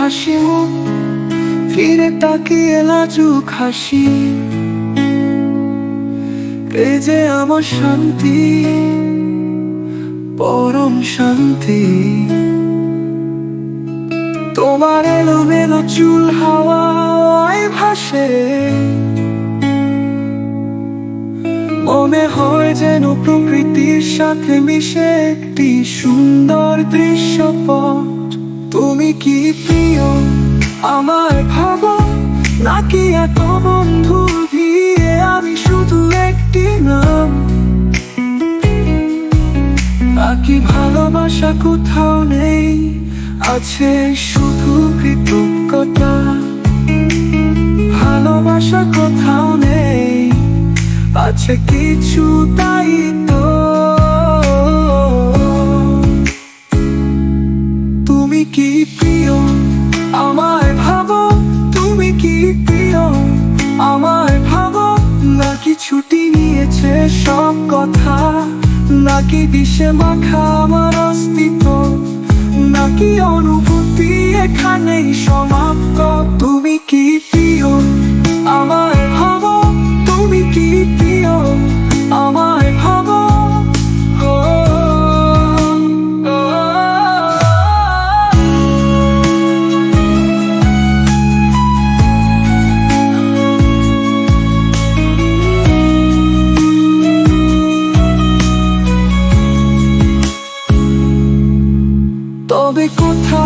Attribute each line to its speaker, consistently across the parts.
Speaker 1: হাসি মুখ ফিরে তাকিয়ে লাজুক হাসি এ যে আমার শান্তি। পরম শান্তি। তোমার এলোমেলো চুল হাওয়ায় ভাসে। মনে হয় যেন প্রকৃতির সাথে মিশে একটি সুন্দর দৃশ্যপট। তুমি কি প্রিয় আমার ভাবো? নাকি এত বন্ধু দিয়ে আমি শুধু আছে শুধু কৃতজ্ঞতা ভালোবাসা কোথাও নেই, আছে কিছু দায়িত্ব তুমি কি প্রিয়? আমায় ভাবো, তুমি কি প্রিয়? আমায় ভাবো, নাকি ছুটি নিয়েছে সব কথা, নাকি দিশে মাখা আমার অস্তিত্ব? নাকি অনুভূতি এখানেই সমাপ্ত? তুমি কি 孤单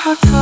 Speaker 1: heart.